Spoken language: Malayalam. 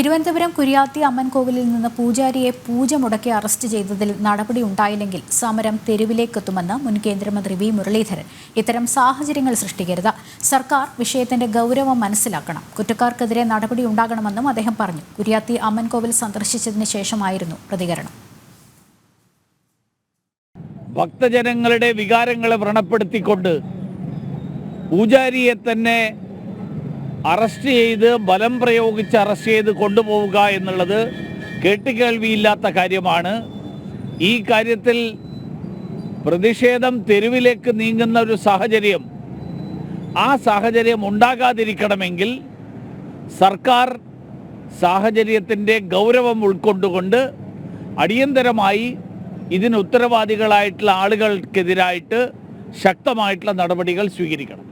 തിരുവനന്തപുരം കുര്യാത്തി അമ്മൻ കോവിലിൽ നിന്ന് പൂജാരിയെ പൂജ മുടക്കി അറസ്റ്റ് ചെയ്തതിൽ നടപടി ഉണ്ടായില്ലെങ്കിൽ സമരം തെരുവിലേക്കെത്തുമെന്ന് മുൻ കേന്ദ്രമന്ത്രി വി മുരളീധരൻ. ഇത്തരം സാഹചര്യങ്ങൾ സൃഷ്ടിക്കരുത്. സർക്കാർ വിഷയത്തിന്റെ ഗൗരവം മനസ്സിലാക്കണം. കുറ്റക്കാർക്കെതിരെ നടപടി ഉണ്ടാകണമെന്നും അദ്ദേഹം പറഞ്ഞു. കുര്യാത്തി അമ്മൻ കോവിൽ സന്ദർശിച്ചതിന് ശേഷമായിരുന്നു പ്രതികരണം. ഭക്തജനങ്ങളുടെ വികാരങ്ങളെ വ്രണപ്പെടുത്തിക്കൊണ്ട് പൂജാരിയെ തന്നെ അറസ്റ്റ് ചെയ്ത് ബലം പ്രയോഗിച്ച് അറസ്റ്റ് ചെയ്ത് കൊണ്ടുപോവുക എന്നുള്ളത് കേട്ടുകേൾവിയില്ലാത്ത കാര്യമാണ്. ഈ കാര്യത്തിൽ പ്രതിഷേധം തെരുവിലേക്ക് നീങ്ങുന്ന ഒരു സാഹചര്യം ആ സാഹചര്യം ഉണ്ടാകാതിരിക്കണമെങ്കിൽ സർക്കാർ സാഹചര്യത്തിന്റെ ഗൗരവം ഉൾക്കൊണ്ടുകൊണ്ട് അടിയന്തരമായി ഇതിന് ഉത്തരവാദികളായിട്ടുള്ള ആളുകൾക്കെതിരായിട്ട് ശക്തമായിട്ടുള്ള നടപടികൾ സ്വീകരിക്കണം.